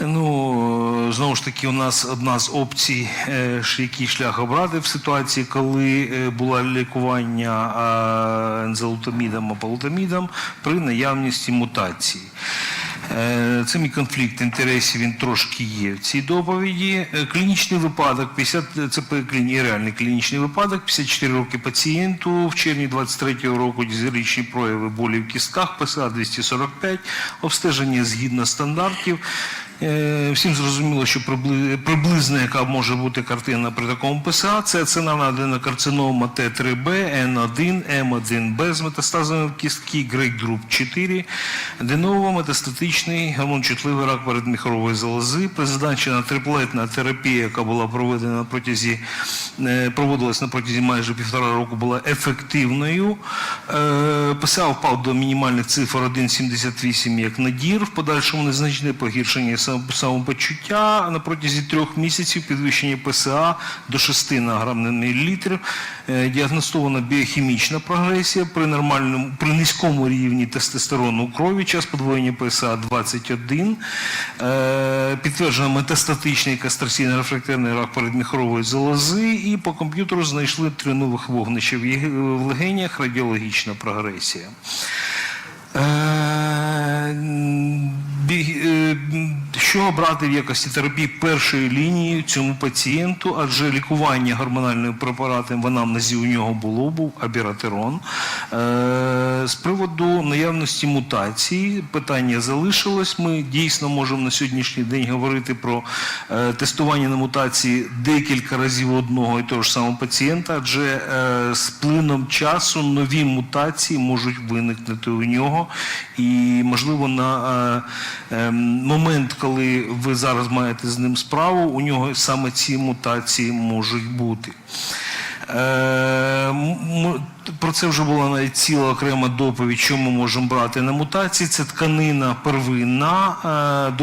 Ну, знову ж таки, у нас одна з опцій, е, який шлях обрати в ситуації, коли е, було лікування а, ензалутамідом або палутамідом при наявності мутації. Е, Це мій конфлікт інтересів, він трошки є в цій доповіді. Е, Клінічний випадок, 50, це реальний клінічний випадок, 54 роки пацієнту, в червні 23 року дізеричні прояви болі в кістках, ПСА 245, обстеження згідно стандартів. Е, Всім зрозуміло, що прибли- приблизно яка може бути картина при такому ПСА, це цинарна аденокарцинома Т3Б, Н1, М1Б з метастазами в кістки, Грейд Груп 4, аденово метастатичний гормончутливий рак передміхорової залози, призначена триплетна терапія, яка була проведена на протязі, е, проводилась на протязі майже півтора року, була ефективною. Е, ПСА впав до мінімальних цифр 1,78 як надір, в подальшому незначне погіршення самопочуття. На протязі трьох місяців підвищення ПСА до 6 на грам на мілілітр, Е, діагностована біохімічна прогресія при нормальному при низькому рівні тестостерону у крові, час подвоєння ПСА 21, Е, підтверджено метастатичний кастраційний рефрактерний рак передміхорової залози. І по комп'ютеру знайшли три нових вогнища в легенях, радіологічна прогресія. Е, Що обрати в якості терапії першої лінії цьому пацієнту, адже лікування гормональним препаратом в анамнезі у нього було, був абіратерон. Е, З приводу наявності мутацій питання залишилось. Ми дійсно можемо на сьогоднішній день говорити про е, тестування на мутації декілька разів одного і того ж самого пацієнта, адже е, з плином часу нові мутації можуть виникнути у нього. І, можливо, на е, е, момент, коли ви зараз маєте з ним справу, у нього саме ці мутації можуть бути. Про це вже була навіть ціла окрема доповідь, що ми можемо брати на мутації. Це тканина первинна, е,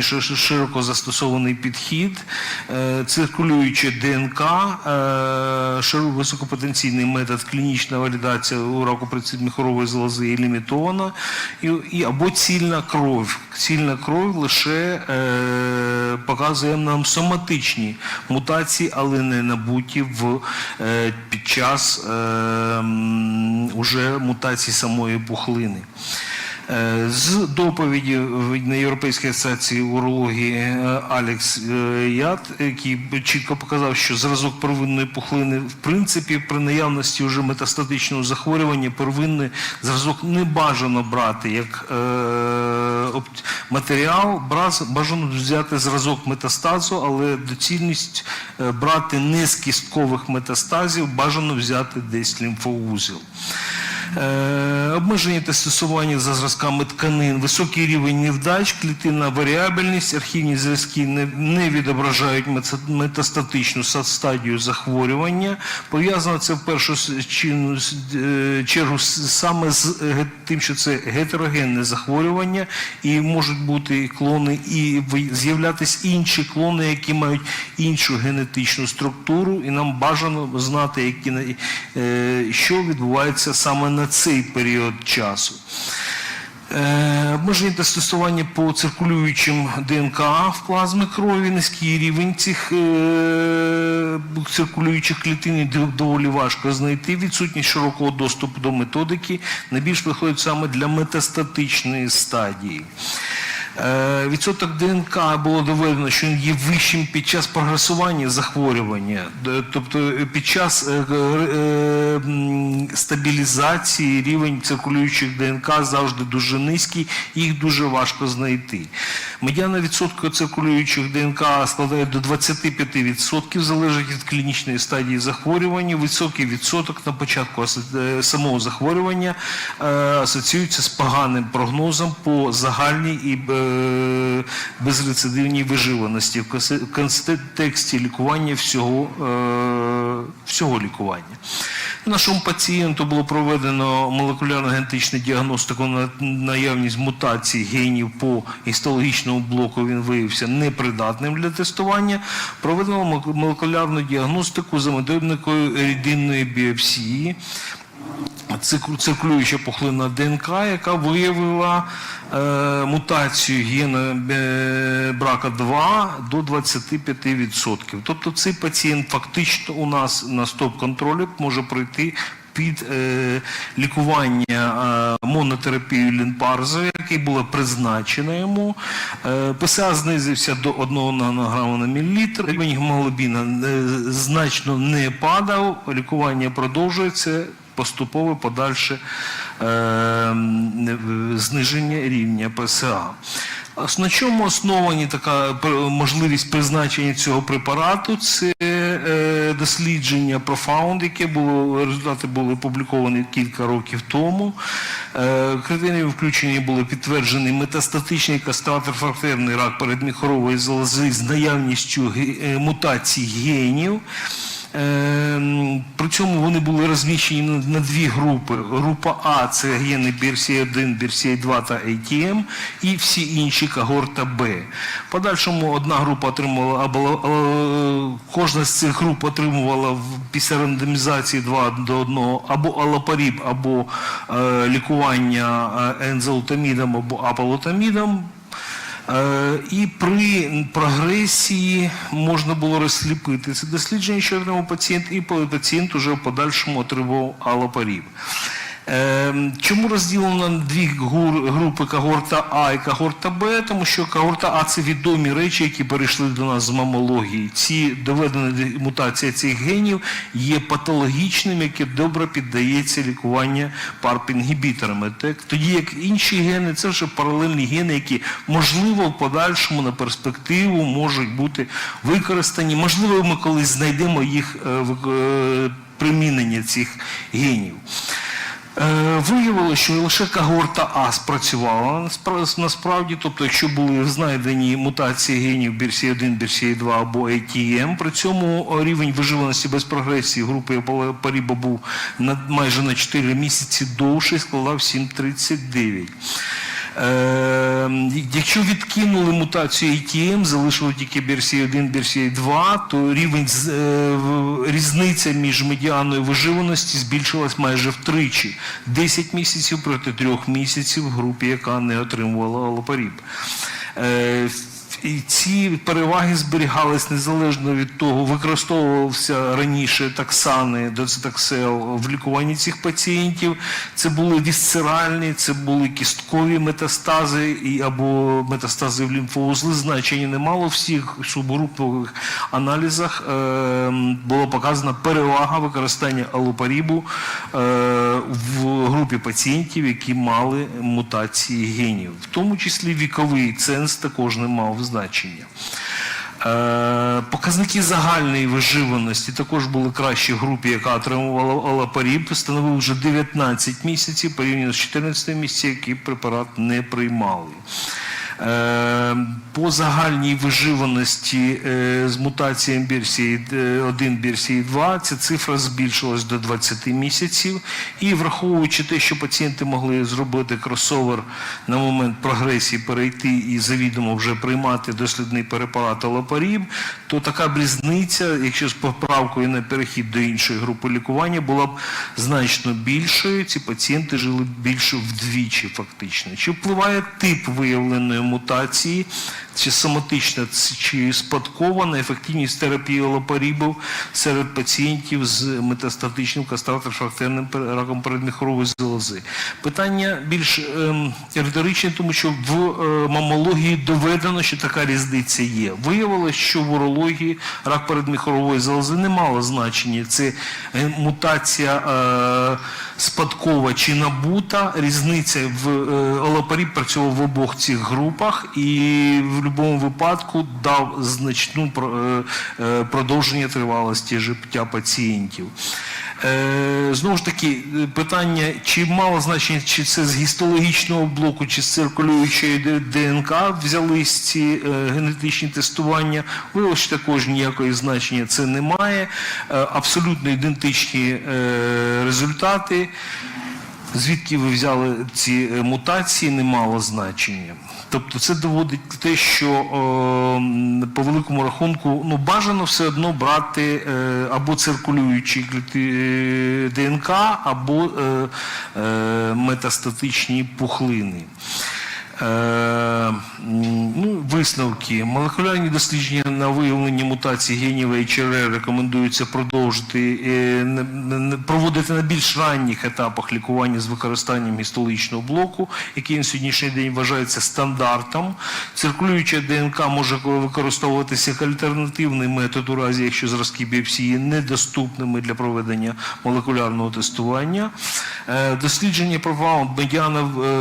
ши- широко застосований підхід, е, циркулююче ДНК, е, високопотенційний метод клінічна валідація у раку предсідміхорової залози є лімітована, і, і, або цільна кров. Цільна кров лише е, показує нам соматичні мутації, але не набуті в, е, час е, уже мутації самої пухлини. Е, З доповіді від- на Європейській асоціації урології е, Алекс е, Яд, який чітко показав, що зразок первинної пухлини в принципі при наявності вже метастатичного захворювання первинний зразок не бажано брати як матеріал, бажано взяти зразок метастазу, але доцільність брати не з кісткових метастазів, бажано взяти десь лімфоузіл. Е, Обмеження тестосування за зразками тканин, високий рівень невдач, клітинна варіабельність, архівні зв'язки не, відображають метастатичну стадію захворювання. Пов'язано це в першу е, чергу саме з тим, що це гетерогенне захворювання, і можуть бути клони, і з'являтись інші клони, які мають іншу генетичну структуру, і нам бажано знати, які, е, що відбувається саме на цей період часу. Е, Обмеження тестування по циркулюючим ДНК в плазмі крові, низький рівень цих е, циркулюючих клітин доволі важко знайти. Відсутність широкого доступу до методики найбільш виходить саме для метастатичної стадії. Е, Відсоток ДНК було доведено, що він є вищим під час прогресування захворювання, тобто е, під час е, стабілізації рівень циркулюючих ДНК завжди дуже низький, їх дуже важко знайти. Медіана відсотка циркулюючих ДНК складає до 25%, залежить від клінічної стадії захворювання. Високий відсоток на початку е, самого захворювання е, асоціюється з поганим прогнозом по загальній і е, безрецидивній виживаності в контексті лікування всього, всього лікування. Нашому пацієнту було проведено молекулярно-генетичну діагностику на наявність мутацій генів по гістологічному блоку. Він виявився непридатним для тестування. Проведено молекулярну діагностику за методикою рідинної біопсії. Цирку- циркулююча пухлина ДНК, яка виявила е, мутацію гена е, брака 2 до 25%. Тобто цей пацієнт фактично у нас на стоп-контролі може пройти під е, лікування е, монотерапією лінпарзою, який було призначено йому. Е, ПСА знизився до 1 нанограма на мілілітр. Рівень гемоглобіна е, значно не падав, лікування продовжується поступове подальше е, зниження рівня ПСА. На чому основані така можливість призначення цього препарату? Це е, дослідження Profound, яке було результати були опубліковані кілька років тому. Е, Критерієм включення були підтверджений метастатичний кастратор-фрактерний рак передміхорової залози з наявністю е, мутацій генів. Ем, При цьому вони були розміщені на, дві групи. Група А це гени BRCA1, BRCA2 та ATM, і всі інші когорта Б. Подальшому одна група отримувала або е, кожна з цих груп отримувала після рандомізації 2 до 1 або алапаріб, або е, лікування е, ензолутамідом або апалутамідом. Е, І при прогресії можна було розсліпити це дослідження, що отримав пацієнт, і пацієнт уже в подальшому отримав алопарів. Е, Чому розділено на дві групи когорта А і когорта Б? Тому що когорта А це відомі речі, які перейшли до нас з мамології. Ці доведена мутація цих генів є патологічним, яке добре піддається лікування ПАРП-інгібіторами. Тоді як інші гени, це вже паралельні гени, які можливо в подальшому на перспективу можуть бути використані. Можливо, ми колись знайдемо їх е, е, примінення цих генів. Е, Виявилося, що лише когорта А спрацювала Наспра- насправді, тобто, якщо були знайдені мутації генів бірсі 1 бірсі 2 або ATM, при цьому рівень виживаності без прогресії групи Паріба був на, майже на 4 місяці довший, складав 7,39. Е, якщо відкинули мутацію ATM, залишили тільки BRCA1, BRCA2, то рівень е, різниця між медіаною виживаності збільшилась майже втричі. 10 місяців проти 3 місяців в групі, яка не отримувала алопаріб. І ці переваги зберігались незалежно від того, використовувався раніше таксани, доцитаксел в лікуванні цих пацієнтів. Це були вісцеральні, це були кісткові метастази і або метастази в лімфоузли. Значення не мало. В всіх субгрупових аналізах е, було показана перевага використання алупарібу е, в групі пацієнтів, які мали мутації генів. В тому числі віковий ценз також не мав значення. Е, Показники загальної виживаності також були кращі в групі, яка отримувала алапаріб, становив вже 19 місяців порівняно з 14 місяців, які препарат не приймали. Е, По загальній виживаності е, з мутацією BRCA1, BRCA2 ця цифра збільшилась до 20 місяців. І враховуючи те, що пацієнти могли зробити кросовер на момент прогресії, перейти і завідомо вже приймати дослідний препарат алапаріб, то така різниця, якщо з поправкою на перехід до іншої групи лікування, була б значно більшою. Ці пацієнти жили більше вдвічі, фактично. Чи впливає тип виявленої мутації, чи соматична, чи спадкова на ефективність терапії алапарібів серед пацієнтів з метастатичним кастратор-фрактерним раком передміхорової залози? Питання більш ем, риторичне, тому що в е, мамології доведено, що така різниця є. Виявилося, що в урології рак передміхорової залози не мало значення. Це е, мутація е, спадкова чи набута. Різниця в е, олапаріб працював в обох цих групах і будь-якому випадку дав значну е, е, продовження тривалості життя пацієнтів. Е, Знову ж таки, питання, чи мало значення, чи це з гістологічного блоку, чи з циркулюючої ДНК взялись ці генетичні тестування. Виявилося, що також ніякої значення це не має. Е, Абсолютно ідентичні результати. Звідки ви взяли ці е, мутації, не мало значення. Тобто це доводить те, що е, по великому рахунку ну, бажано все одно брати е, або циркулюючі е, ДНК, або е, е, метастатичні пухлини. Е, ну, висновки. Молекулярні дослідження на виявлення мутацій генів HRR рекомендується продовжити е, проводити на більш ранніх етапах лікування з використанням гістологічного блоку, який на сьогоднішній день вважається стандартом. Циркулююча ДНК може використовуватися як альтернативний метод у разі, якщо зразки біопсії недоступними для проведення молекулярного тестування. Е, Дослідження профаунд медіана е,